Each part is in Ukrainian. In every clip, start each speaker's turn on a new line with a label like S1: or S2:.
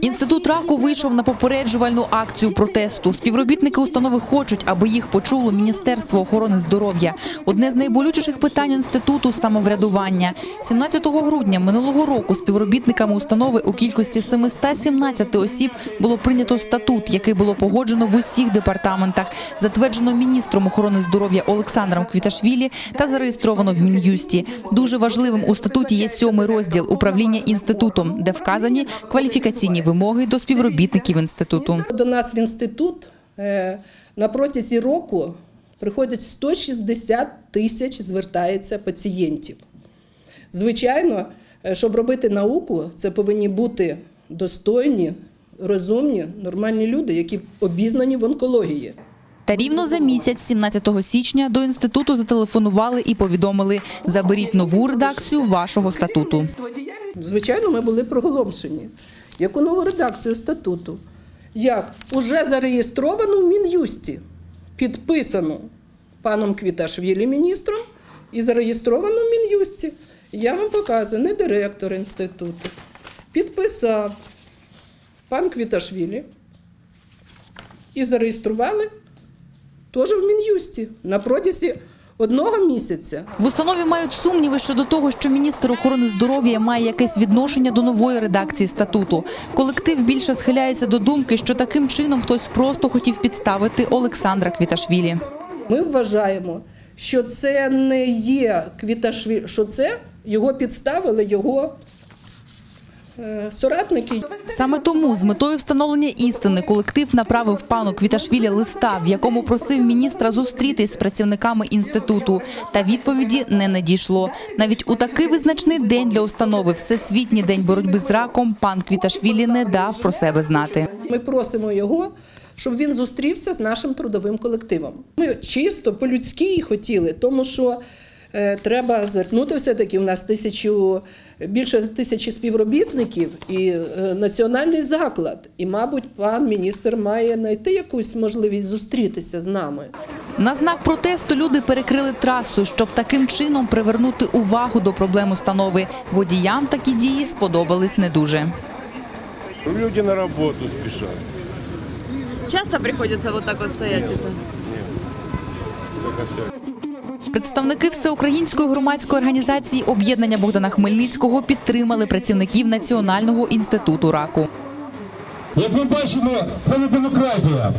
S1: Інститут раку вийшов на попереджувальну акцію протесту. Співробітники установи хочуть, аби їх почуло Міністерство охорони здоров'я. Одне з найболючіших питань інституту самоврядування. 17 грудня минулого року співробітниками установи у кількості 717 осіб було прийнято статут, який було погоджено в усіх департаментах, затверджено міністром охорони здоров'я Олександром Квіташвілі та зареєстровано в Мін'юсті. Дуже важливим у статуті є сьомий розділ управління інститутом, де вказані кваліфікаційні вимоги до співробітників інституту.
S2: До нас в інститут е, на протязі року приходять 160 тисяч звертається пацієнтів. Звичайно, е, щоб робити науку, це повинні бути достойні, розумні, нормальні люди, які обізнані в онкології.
S1: Та рівно за місяць, 17 січня, до інституту зателефонували і повідомили: заберіть нову редакцію вашого статуту.
S2: Звичайно, ми були проголомшені. Яку нову редакцію статуту? Як? Уже зареєстровано в Мін'юсті, підписано паном Квіташвілі міністром і зареєстровано в Мін'юсті. Я вам показую, не директор інституту. Підписав пан Квіташвілі і зареєстрували теж в Мін'юсті на протязі одного місяця.
S1: В установі мають сумніви щодо того, що міністр охорони здоров'я має якесь відношення до нової редакції статуту. Колектив більше схиляється до думки, що таким чином хтось просто хотів підставити Олександра Квіташвілі.
S2: Ми вважаємо, що це не є Квіташвілі, що це його підставили його соратники.
S1: Саме тому з метою встановлення істини колектив направив пану Квіташвілі листа, в якому просив міністра зустрітись з працівниками інституту. Та відповіді не надійшло. Навіть у такий визначний день для установи Всесвітній день боротьби з раком пан Квіташвілі не дав про себе знати.
S2: Ми просимо його, щоб він зустрівся з нашим трудовим колективом. Ми чисто по-людськи хотіли, тому що е, треба звернути все-таки. У нас тисячу більше тисячі співробітників і е, національний заклад. І, мабуть, пан міністр має знайти якусь можливість зустрітися з нами.
S1: На знак протесту люди перекрили трасу, щоб таким чином привернути увагу до проблем установи. Водіям такі дії сподобались не дуже.
S3: Люди на работу спешат.
S4: Часто приходится вот так вот стоять
S3: всё.
S1: Представники всеукраїнської громадської організації об'єднання Богдана Хмельницького підтримали працівників Національного інституту раку.
S5: Як ми бачимо, це не демократія.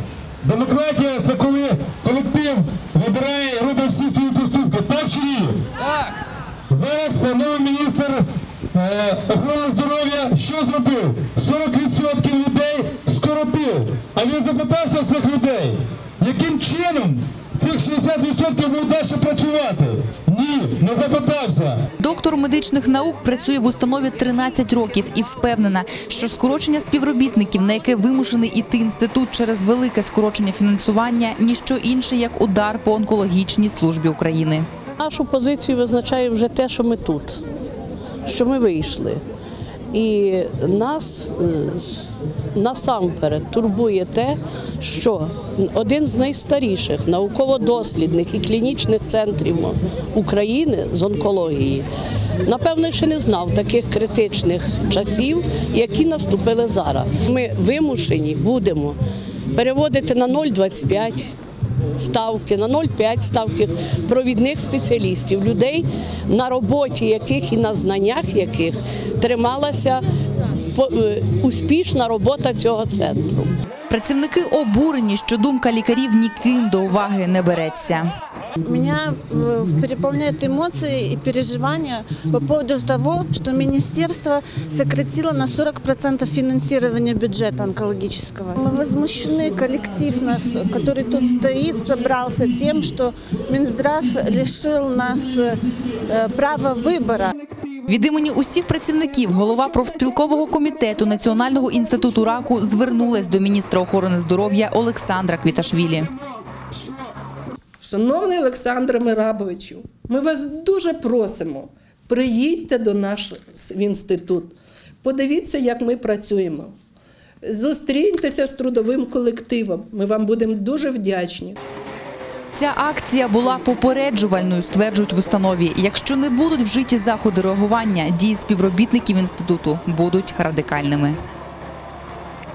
S5: Демократія це коли колектив вибирає і робить всі свої поступки. Так чи ні? Так. Зараз новий міністр е, охорони здоров'я що зробив? 40% людей скоротив. А він запитався в цих людей, яким чином 60% будуть далі працювати? Ні, не запитався.
S1: Доктор медичних наук працює в установі 13 років і впевнена, що скорочення співробітників, на яке вимушений іти інститут через велике скорочення фінансування, ніщо інше як удар по онкологічній службі України.
S6: Нашу позицію визначає вже те, що ми тут, що ми вийшли. І нас е, насамперед турбує те, що один з найстаріших науково-дослідних і клінічних центрів України з онкології, напевно, ще не знав таких критичних часів, які наступили зараз. Ми вимушені будемо переводити на 0,25 ставки, на 0,5 ставки провідних спеціалістів, людей, на роботі яких і на знаннях яких трималася е, успішна робота цього центру.
S1: Працівники обурені, що думка лікарів ніким до уваги не береться.
S7: Меня э, переполняют эмоции и переживания по поводу того, что министерство сократило на 40% финансирование бюджета онкологического. Мы возмущены, коллектив нас, который тут стоит, собрался тем, что Минздрав лишил нас э, права выбора.
S1: Від імені усіх працівників голова профспілкового комітету Національного інституту раку звернулась до міністра охорони здоров'я Олександра Квіташвілі.
S2: Шановний Олександре Мирабовичу, ми вас дуже просимо, приїдьте до нас в інститут, подивіться, як ми працюємо. Зустріньтеся з трудовим колективом. Ми вам будемо дуже вдячні.
S1: Ця акція була попереджувальною, стверджують в установі. Якщо не будуть вжиті заходи реагування, дії співробітників інституту будуть радикальними.